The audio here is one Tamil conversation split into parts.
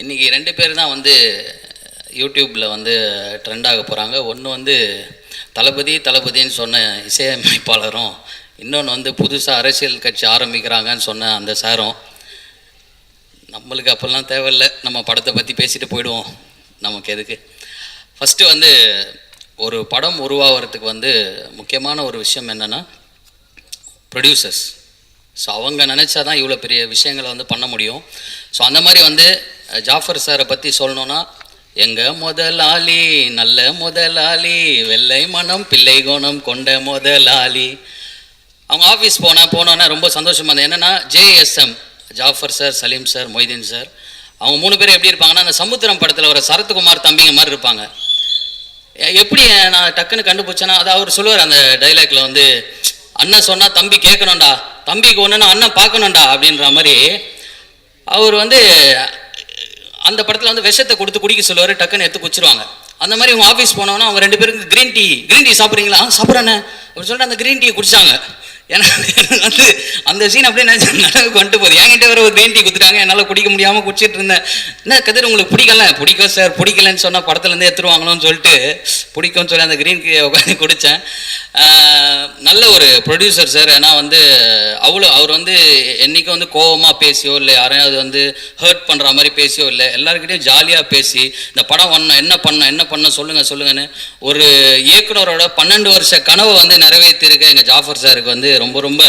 இன்றைக்கி ரெண்டு பேர் தான் வந்து யூடியூப்பில் வந்து ட்ரெண்ட் ஆக போகிறாங்க ஒன்று வந்து தளபதி தளபதின்னு சொன்ன இசையமைப்பாளரும் இன்னொன்று வந்து புதுசாக அரசியல் கட்சி ஆரம்பிக்கிறாங்கன்னு சொன்ன அந்த சாரும். நம்மளுக்கு அப்போல்லாம் தேவையில்லை. நம்ம படத்தை பற்றி பேசிட்டு போயிடுவோம். நமக்கு எதுக்கு? ஃபஸ்ட்டு வந்து ஒரு படம் உருவாகிறதுக்கு வந்து முக்கியமான ஒரு விஷயம் என்னென்னா ப்ரொடியூசர்ஸ் ஸோ அவங்க நினச்சா தான் இவ்வளோ பெரிய விஷயங்களை வந்து பண்ண முடியும். ஸோ அந்த மாதிரி வந்து ஜாஃபர் சாரை பற்றி சொல்லணுன்னா எங்க முதலாளி நல்ல முதலாளி வெள்ளை மனம் பிள்ளை கோணம் கொண்ட முதலாளி. அவங்க ஆஃபீஸ் போனால் போனோன்னே ரொம்ப சந்தோஷமாக இருந்தது. என்னென்னா JSM Jaffer sir Saleem sir Moideen sir அவங்க மூணு பேரும் எப்படி இருப்பாங்கன்னா அந்த சமுத்திரம் படத்தில் ஒரு சரத்குமார் தம்பிங்க மாதிரி இருப்பாங்க. எப்படி நான் டக்குன்னு கண்டுபிடிச்சேன்னா அது அவர் சொல்லுவார் அந்த டைலாக்ல வந்து அண்ணன் சொன்னால் தம்பி கேட்கணும்டா தம்பிக்கு ஒன்றுன்னா அண்ணன் பார்க்கணும்டா அப்படின்ற மாதிரி. அவர் வந்து அந்த படத்தில் வந்து விஷத்தை கொடுத்து குடிக்க சொல்லுவார் டக்குன்னு எடுத்து குச்சிருவாங்க அந்த மாதிரி அவங்க ஆஃபீஸ் போனோன்னா அவங்க ரெண்டு பேருக்கு க்ரீன் டீ க்ரீன் டீ சாப்பிட்றீங்களா? சாப்பிட்றேண்ணே. அப்படின்னு சொல்லிட்டு அந்த க்ரீன் டீ குடிச்சாங்க. ஏன்னா வந்து அந்த சீன் அப்படியே நினைச்சு நினைவுக்கு வந்துட்டு போகுது. என்கிட்ட வேறு ஒரு க்ரீன் டீ கொடுத்துட்டாங்க. என்னால் குடிக்க முடியாமல் குடிச்சிட்டு இருந்தேன். என்ன கதிர் உங்களுக்கு பிடிக்கல? பிடிக்கும் சார் பிடிக்கலன்னு சொன்னால் படத்துலேருந்து எடுத்துருவாங்களோன்னு சொல்லிட்டு பிடிக்கும்னு சொல்லி அந்த க்ரீன் டீ உட்காந்து குடித்தேன் நல்ல ஒரு ப்ரொடியூசர் சார் ஏன்னா வந்து அவ்வளோ அவர் வந்து என்றைக்கும் வந்து கோவமாக பேசியோ இல்லை யாரையாவது வந்து ஹர்ட் பண்ணுற மாதிரி பேசியோ இல்லை எல்லாருக்கிட்டையும் ஜாலியாக பேசி இந்த படம் பண்ண என்ன பண்ண என்ன பண்ண சொல்லுங்கள் சொல்லுங்கன்னு ஒரு இயக்குனரோட பன்னெண்டு வருஷ கனவை வந்து நிறைவேற்றிருக்க எங்கள் ஜாஃபர் சாருக்கு வந்து. ரொம்ப ரொம்ப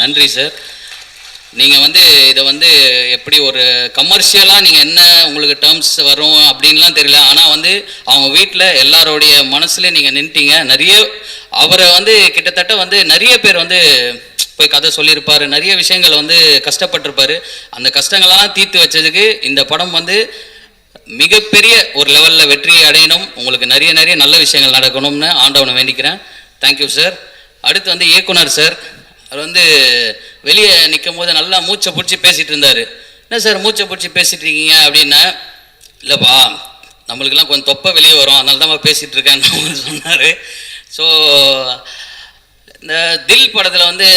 நன்றி சார். நீங்கள் வந்து இதை வந்து எப்படி ஒரு கமர்ஷியலாக நீங்கள் என்ன உங்களுக்கு டேர்ம்ஸ் வரும் அப்படின்லாம் தெரியல. ஆனால் வந்து அவங்க வீட்டில் எல்லாரோடைய மனசுலேயும் நீங்கள் நின்ட்டீங்க. நிறைய அவரை வந்து கிட்டத்தட்ட வந்து நிறைய பேர் வந்து போய் கதை சொல்லியிருப்பார். நிறைய விஷயங்கள் வந்து கஷ்டப்பட்டிருப்பாரு. அந்த கஷ்டங்களெல்லாம் தீர்த்து வச்சதுக்கு இந்த படம் வந்து மிகப்பெரிய ஒரு லெவலில் வெற்றியை அடையணும். உங்களுக்கு நிறைய நிறைய நல்ல விஷயங்கள் நடக்கணும்னு ஆண்டவனை வேண்டிக்கிறேன். தேங்க்யூ சார் அடுத்து வந்து இயக்குனர் சார். அவர் வந்து வெளியே நிற்கும் போது நல்லா மூச்சை பிடிச்சி பேசிகிட்டு இருந்தார். என்ன சார் மூச்சை பிடிச்சி பேசிகிட்டு இருக்கீங்க அப்படின்னா இல்லைப்பா நம்மளுக்கெல்லாம் கொஞ்சம் தொப்பை வெளியே வரும். அதனால தான் பேசிகிட்டு இருக்கேன்னு சொன்னார். ஸோ இந்த தில் படத்தில் வந்து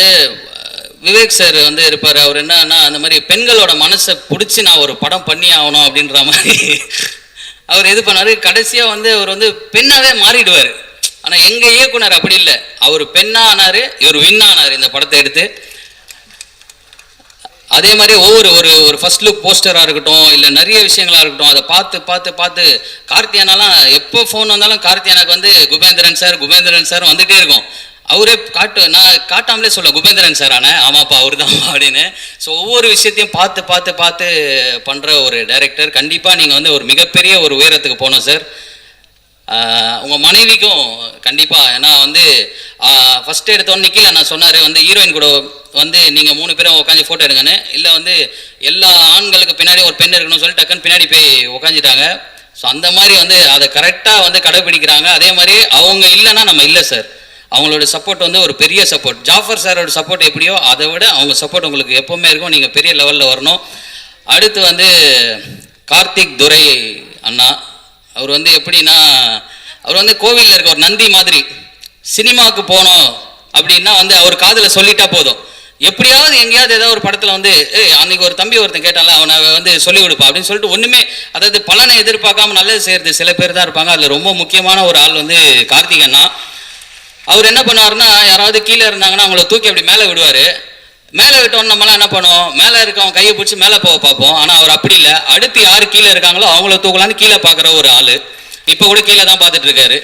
விவேக் சார் வந்து இருப்பார். அவர் என்னன்னா அந்த மாதிரி பெண்களோட மனசை பிடிச்சி நான் ஒரு படம் பண்ணி ஆகணும் அப்படின்ற மாதிரி. அவர் இது பண்ணார். கடைசியாக வந்து அவர் வந்து பெண்ணாகவே மாறிடுவார். ஆனால் எங்கள் இயக்குனர் அப்படி இல்லை. அவர் பெண்ணா இவர் இவர் வின்னானார் இந்த படத்தை எடுத்து. அதே மாதிரி ஒவ்வொரு ஒரு ஒரு ஃபர்ஸ்ட் லுக் போஸ்டராக இருக்கட்டும் இல்லை நிறைய விஷயங்களா இருக்கட்டும் அதை பார்த்து பார்த்து பார்த்து கார்த்தியானாலாம் எப்போ ஃபோன் வந்தாலும் கார்த்தியானாக்கு வந்து குபேந்திரன் சார் குபேந்திரன் சார் வந்துட்டே இருக்கும். அவரே காட்டு நான் காட்டாமலே சொல்ல குபேந்திரன் சார் ஆனால் ஆமாப்பா அவர் தான் அப்படின்னு. ஸோ ஒவ்வொரு விஷயத்தையும் பார்த்து பார்த்து பார்த்து பண்ணுற ஒரு டைரக்டர் கண்டிப்பாக நீங்கள் வந்து ஒரு மிகப்பெரிய ஒரு உயரத்துக்கு போகணும் சார் உங்கள் மனைவிக்கும் கண்டிப்பாக ஏன்னா வந்து ஃபஸ்ட்டு எடுத்தோன்னு நிக்கில நான் சொன்னார் வந்து ஹீரோயின் கூட வந்து நீங்கள் மூணு பேரும் உட்காந்து ஃபோட்டோ எடுங்கன்னு. இல்லை வந்து எல்லா ஆண்களுக்கு பின்னாடி ஒரு பெண் இருக்கணும்னு சொல்லி டக்குன்னு பின்னாடி போய் உட்காந்துட்டாங்க ஸோ அந்த மாதிரி வந்து அதை கரெக்டாக வந்து கடைபிடிக்கிறாங்க அதே மாதிரி அவங்க இல்லைன்னா நம்ம இல்லை சார் அவங்களோட சப்போர்ட் வந்து ஒரு பெரிய சப்போர்ட் ஜாஃபர் சாரோட சப்போர்ட் எப்படியோ அதை விட அவங்க சப்போர்ட் உங்களுக்கு எப்போவுமே இருக்கும். நீங்கள் பெரிய லெவலில் வரணும். அடுத்து வந்து கார்த்திக் துரை அண்ணா. அவர் வந்து எப்படின்னா அவர் வந்து கோவிலில் இருக்க ஒரு நந்தி மாதிரி சினிமாவுக்கு போனோம் அப்படின்னா வந்து அவர் காதில் சொல்லிட்டா போதும். எப்படியாவது எங்கேயாவது ஏதாவது ஒரு படத்தில் வந்து ஏய் அன்னைக்கு ஒரு தம்பி ஒருத்தன் கேட்டான்ல அவனை வந்து சொல்லி கொடுப்பா அப்படின்னு சொல்லிட்டு ஒன்றுமே அதாவது பலனை எதிர்பார்க்காம நல்லது செய்யறது சில பேர் தான் இருப்பாங்க. அதில் ரொம்ப முக்கியமான ஒரு ஆள் வந்து கார்த்திகன்னா அவர் என்ன பண்ணுவாருன்னா யாராவது கீழே இருந்தாங்கன்னா அவங்கள தூக்கி அப்படி மேலே விடுவார். மேலே விட்டோன்னு நம்மளாம் என்ன பண்ணுவோம்? மேலே இருக்கவன் கையை பிடிச்சி மேலே போக பார்ப்போம். ஆனால் அவர் அப்படி இல்லை. அடுத்து யார் கீழே இருக்காங்களோ அவங்கள தூக்கலான்னு கீழே பார்க்குற ஒரு ஆள். இப்போ கூட கீழே தான் பார்த்துட்டு இருக்காரு.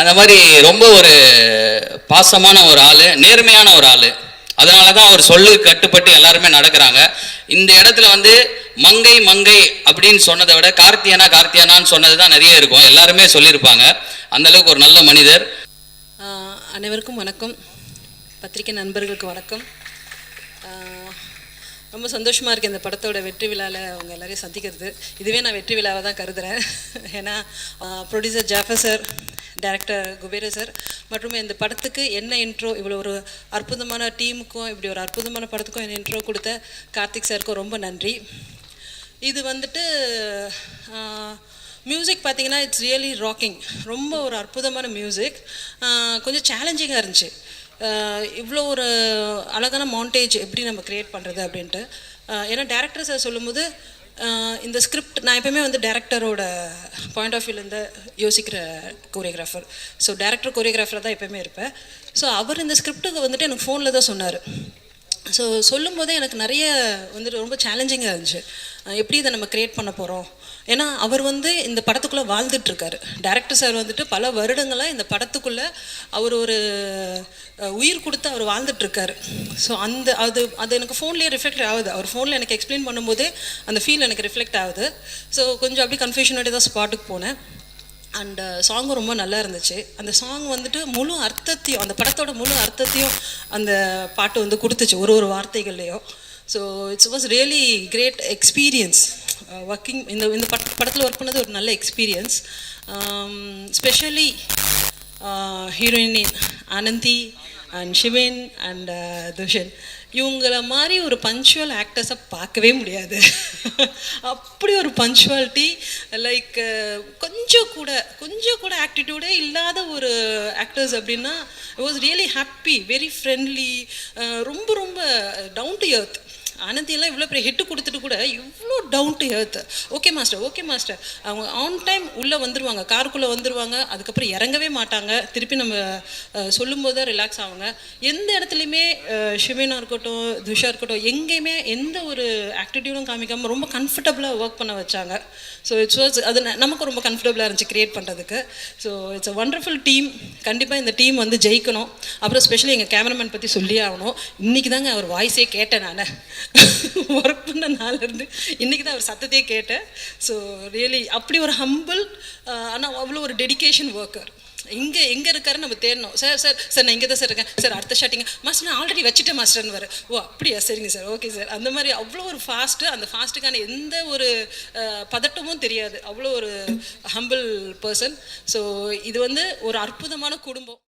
அந்த மாதிரி ரொம்ப ஒரு பாசமான ஒரு ஆள் நேர்மையான ஒரு ஆள். அதனால தான் அவர் சொல்லு கட்டுப்பட்டு எல்லாருமே நடக்கிறாங்க. இந்த இடத்துல வந்து மங்கை மங்கை அப்படின்னு சொன்னதை விட கார்த்தியானா கார்த்தியானான்னு சொன்னது தான் நிறைய இருக்கும். எல்லாருமே சொல்லியிருப்பாங்க. அந்தளவுக்கு ஒரு நல்ல மனிதர். அனைவருக்கும் வணக்கம். பத்திரிகை நண்பர்களுக்கு வணக்கம். ரொம்ப சந்தோஷமாக இருக்குது இந்த படத்தோட வெற்றி விழாவில் அவங்க எல்லாரையும் சந்திக்கிறது. இதுவே நான் வெற்றி விழாவை தான் கருதுகிறேன் ஏன்னா producer Jaffer sir director Kubera sir மற்றும் இந்த படத்துக்கு என்ன இன்ட்ரோ இவ்வளோ ஒரு அற்புதமான டீமுக்கும் இப்படி ஒரு அற்புதமான படத்துக்கும் என்ன இன்ட்ரோ கொடுத்த கார்த்திக் சாருக்கும் ரொம்ப நன்றி. இது வந்துட்டு மியூசிக் பார்த்தீங்கன்னா இட்ஸ் ரியலி ராக்கிங் ரொம்ப ஒரு அற்புதமான மியூசிக் கொஞ்சம் சேலஞ்சிங்காக இருந்துச்சு. இவ்வளோ ஒரு அழகான மவுண்டேஜ் எப்படி நம்ம க்ரியேட் பண்ணுறது அப்படின்ட்டு. ஏன்னா டேரக்டர் சார் சொல்லும்போது இந்த ஸ்கிரிப்ட் நான் எப்பயுமே வந்து டேரக்டரோட பாயிண்ட் ஆஃப் வியூலேருந்து யோசிக்கிற கோரியோகிராஃபர் ஸோ டேரக்டர் கோரியோகிராஃபராக தான் எப்பயுமே இருப்பேன். ஸோ அவர் இந்த ஸ்கிரிப்ட்டுக்கு வந்துட்டு எனக்கு ஃபோனில் தான் சொன்னார். ஸோ சொல்லும்போதே எனக்கு நிறைய வந்துட்டு ரொம்ப சேலஞ்சிங்காக இருந்துச்சு. எப்படி இதை நம்ம க்ரியேட் பண்ண போகிறோம் ஏன்னா அவர் வந்து இந்த படத்துக்குள்ளே வாழ்ந்துட்டுருக்காரு. டேரக்டர் சார் வந்துட்டு பல வருடங்களாக இந்த படத்துக்குள்ளே அவர் ஒரு உயிர் கொடுத்து அவர் வாழ்ந்துட்டுருக்காரு. ஸோ அந்த அது அது எனக்கு ஃபோன்லேயே ரிஃப்ளெக்ட் ஆகுது. அவர் ஃபோனில் எனக்கு எக்ஸ்பிளைன் பண்ணும்போதே அந்த ஃபீல் எனக்கு ரிஃப்ளெக்ட் ஆகுது. ஸோ கொஞ்சம் அப்படியே கன்ஃபியூஷனோட தான் ஸ்பாட்டுக்கு போனேன். அண்ட் சாங்கும் ரொம்ப நல்லா இருந்துச்சு. அந்த சாங் வந்துட்டு முழு அர்த்தத்தையும் அந்த படத்தோட முழு அர்த்தத்தையும் அந்த பாட்டு வந்து கொடுத்துச்சு ஒரு ஒரு வார்த்தைகள்லையும். So it's was really great experience working இந்த இந்த பட் படத்தில் ஒர்க் பண்ணது ஒரு நல்ல experience specially heroine Anandhi and Shivin and Dushan இவங்கள மாதிரி ஒரு பஞ்சுவல் ஆக்டர்ஸை பார்க்கவே முடியாது. அப்படி ஒரு பஞ்சுவாலிட்டி லைக் uh, கொஞ்சம் கூட கொஞ்சம் கூட ஆக்டிடியூடே இல்லாத ஒரு ஆக்டர்ஸ் அப்படின்னா was really happy very friendly ரொம்ப ரொம்ப டவுன் டு எர்த் ஆனந்தியெல்லாம் இவ்வளோ பெரிய ஹிட்டு கொடுத்துட்டு கூட இவ்வளோ down to earth okay master okay master அவங்க ஆன் டைம் உள்ளே வந்துருவாங்க. காருக்குள்ளே வந்துருவாங்க. அதுக்கப்புறம் இறங்கவே மாட்டாங்க. திருப்பி நம்ம அஹ், சொல்லும்போது தான் ரிலாக்ஸ் ஆவாங்க. எந்த இடத்துலையுமே ஷிவினா இருக்கட்டும் துஷா இருக்கட்டும் எங்கேயுமே எந்த ஒரு ஆக்டிடியூடும் காமிக்காமல் ரொம்ப கம்ஃபர்டபுளாக ஒர்க் பண்ண வச்சாங்க. ஸோ இட்ஸ் வாஸ் அது நமக்கு ரொம்ப கம்ஃபர்டபுளாக இருந்துச்சு க்ரியேட் பண்ணுறதுக்கு so it's a wonderful team கண்டிப்பாக இந்த டீம் வந்து ஜெயிக்கணும். அப்புறம் ஸ்பெஷலி எங்கள் கேமராமேன் பற்றி சொல்லியே ஆகணும். இன்றைக்கி தாங்க அவர் வாய்ஸே கேட்டேன் நான். ஒர்க் பண்ண நாளிலிருந்து இன்றைக்கி தான் அவர் சத்தத்தையே கேட்டேன். ஸோ ரியலி அப்படி ஒரு ஹம்பிள் uh, ஆனால் அவ்வளோ ஒரு டெடிகேஷன் ஒர்க்கர் இங்கே எங்கே இருக்காருன்னு நம்ம தேடணும். சார் சார் சார் நான் இங்கே தான் சார் இருக்கேன். சார் அடுத்த ஷாட்டிங்க மாஸ்டர் நான் ஆல்ரெடி வச்சுட்டேன் மாஸ்டர்னு வர. ஓ அப்படியா? சரிங்க சார் ஓகே சார் அந்த மாதிரி அவ்வளோ ஒரு ஃபாஸ்ட்டு அந்த ஃபாஸ்ட்டுக்கான எந்த ஒரு uh, பதட்டமும் தெரியாது. அவ்வளோ ஒரு ஹம்பிள் பர்சன் ஸோ இது வந்து ஒரு அற்புதமான குடும்பம்.